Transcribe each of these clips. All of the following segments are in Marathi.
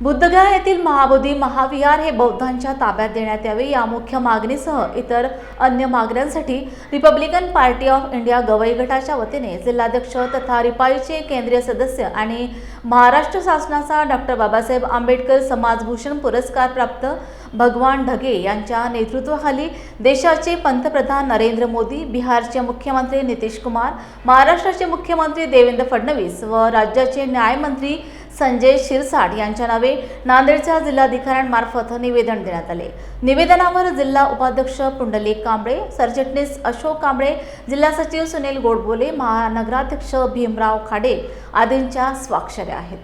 बुद्धगया येथील महाबोधी महाविहार हे बौद्धांच्या ताब्यात देण्यात यावे या मुख्य मागणीसह इतर अन्य मागण्यांसाठी republican party of India Gavai गटाच्या वतीने जिल्हाध्यक्ष तथा रिपाईचे केंद्रीय सदस्य आणि महाराष्ट्र शासनाचा डॉक्टर बाबासाहेब आंबेडकर समाजभूषण पुरस्कार प्राप्त भगवान ढगे यांच्या नेतृत्वाखाली देशाचे पंतप्रधान नरेंद्र मोदी बिहारचे मुख्यमंत्री नितीश कुमार महाराष्ट्राचे मुख्यमंत्री देवेंद्र फडणवीस व राज्याचे न्यायमंत्री संजय शिरसाट यांच्या नावे नांदेडच्या जिल्हाधिकाऱ्यांमार्फत निवेदन देण्यात आले. निवेदनावर जिल्हा उपाध्यक्ष पुंडलिक कांबळे सरचिटणीस अशोक कांबळे जिल्हा सचिव सुनील गोडबोले महानगराध्यक्ष भीमराव खाडे आदींच्या स्वाक्षऱ्या आहेत.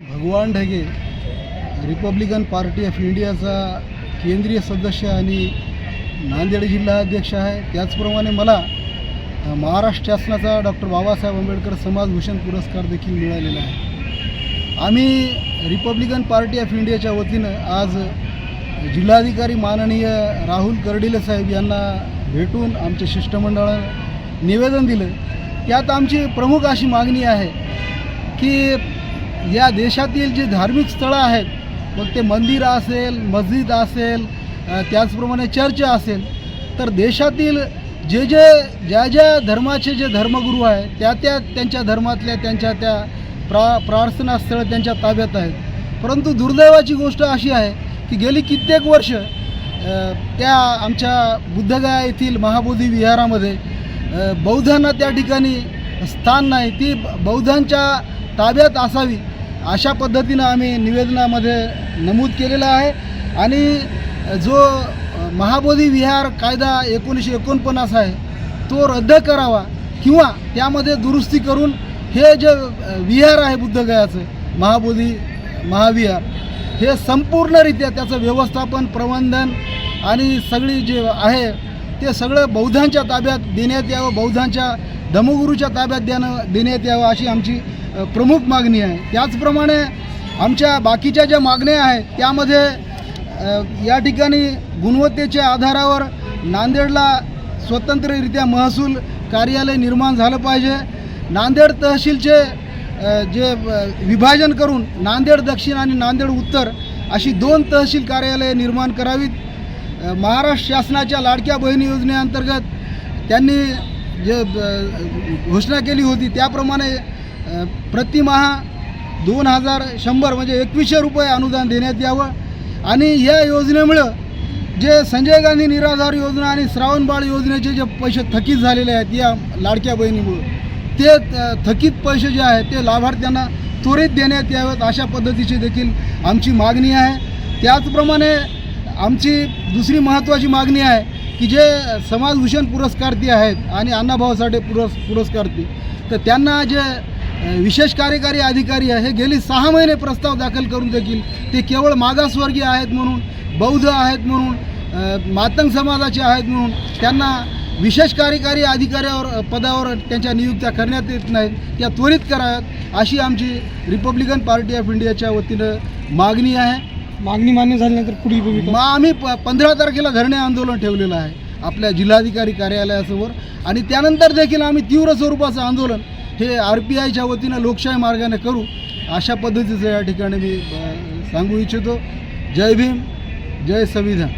भगवान ढगे रिपब्लिकन पार्टी ऑफ इंडियाचा केंद्रीय सदस्य आणि नांदेड जिल्हा अध्यक्ष आहे. त्याचप्रमाणे मला महाराष्ट्र शासनाचा डॉक्टर बाबासाहेब आंबेडकर समाजभूषण पुरस्कार देखील मिळालेला आहे. आम्ही रिपब्लिकन पार्टी ऑफ इंडियाच्या वतीनं आज जिल्हाधिकारी माननीय राहुल कर्डिले साहेब यांना भेटून आमच्या शिष्टमंडळानं निवेदन दिलं. त्यात आमची प्रमुख अशी मागणी आहे की या देशातील जे धार्मिक स्थळं आहेत मग ते मंदिर असेल मस्जिद असेल त्याचप्रमाणे चर्च असेल तर देशातील जे जे ज्या ज्या धर्माचे जे धर्मगुरू आहे त्या त्या त्यांच्या धर्मातल्या त्यांच्या त्या प्रा प्रार्थनास्थळं त्यांच्या ताब्यात आहेत. परंतु दुर्दैवाची गोष्ट अशी आहे की गेली कित्येक वर्ष त्या आमच्या बुद्धगया येथील महाबोधी विहारामध्ये बौद्धांना त्या ठिकाणी स्थान नाही. ती बौद्धांच्या ताब्यात असावी अशा पद्धतीनं आम्ही निवेदनामध्ये नमूद केलेलं आहे. आणि जो महाबोधी विहार कायदा एकोणीसशे एकोणपन्नास आहे तो रद्द करावा किंवा त्यामध्ये दुरुस्ती करून हे जे विहार आहे बुद्धगयाचं महाबोधी महाविहार हे संपूर्णरित्या त्याचं व्यवस्थापन प्रबंधन आणि सगळी जे आहे ते सगळं बौद्धांच्या ताब्यात देण्यात यावं बौद्धांच्या धमगुरूच्या ताब्यात देणं देण्यात यावं अशी आमची प्रमुख मागणी आहे. त्याचप्रमाणे आमच्या बाकीच्या ज्या मागण्या आहेत त्यामध्ये या ठिकाणी गुणवत्तेच्या आधारावर नांदेडला स्वतंत्ररित्या महसूल कार्यालय निर्माण झालं पाहिजे. नांदेड तहसीलचे जे विभाजन करून नांदेड दक्षिण आणि नांदेड उत्तर अशी दोन तहसील कार्यालये निर्माण करावीत. महाराष्ट्र शासनाच्या लाडक्या बहिणी योजनेअंतर्गत त्यांनी जे घोषणा केली होती त्याप्रमाणे प्रतिमहा दोन हजार शंभर म्हणजे एकवीसशे रुपये अनुदान देण्यात यावं. आणि या योजनेमुळं जे संजय गांधी निराधार योजना आणि श्रावणबाळ योजनेचे जे पैसे थकीत झालेले आहेत या लाडक्या बहिणीमुळं ते अ, थकीत पैसे जे आहेत ते लाभार्थ्यांना त्वरित देण्यात यावेत अशा पद्धतीची देखील आमची मागणी आहे. त्याचप्रमाणे आमची दुसरी महत्त्वाची मागणी आहे की जे समाजभूषण पुरस्कारती आहेत आणि अण्णाभाऊ साठे पुरस् पुरस्कारती तर त्यांना जे विशेष कार्यकारी अधिकारी आहे हे गेली सहा महिने प्रस्ताव दाखल करून देखील ते केवळ मागासवर्गीय आहेत म्हणून बौद्ध आहेत म्हणून मातंग समाजाचे आहेत म्हणून त्यांना विशेष कार्यकारी अधिकाऱ्यावर पदावर त्यांच्या नियुक्त्या करण्यात येत नाहीत त्या त्वरित कराव्यात अशी आमची रिपब्लिकन पार्टी ऑफ इंडियाच्या वतीनं मागणी आहे. मागणी मान्य झाल्यानंतर पुढील भूमिका? मग आम्ही प पंधरा तारखेला धरणे आंदोलन ठेवलेलं आहे आपल्या जिल्हाधिकारी कार्यालयासमोर. आणि त्यानंतर देखील आम्ही तीव्र स्वरूपाचं आंदोलन हे आर पी आयच्या वतीनं लोकशाही मार्गाने करू अशा पद्धतीचं या ठिकाणी मी सांगू इच्छितो. जय भीम जय संविधान.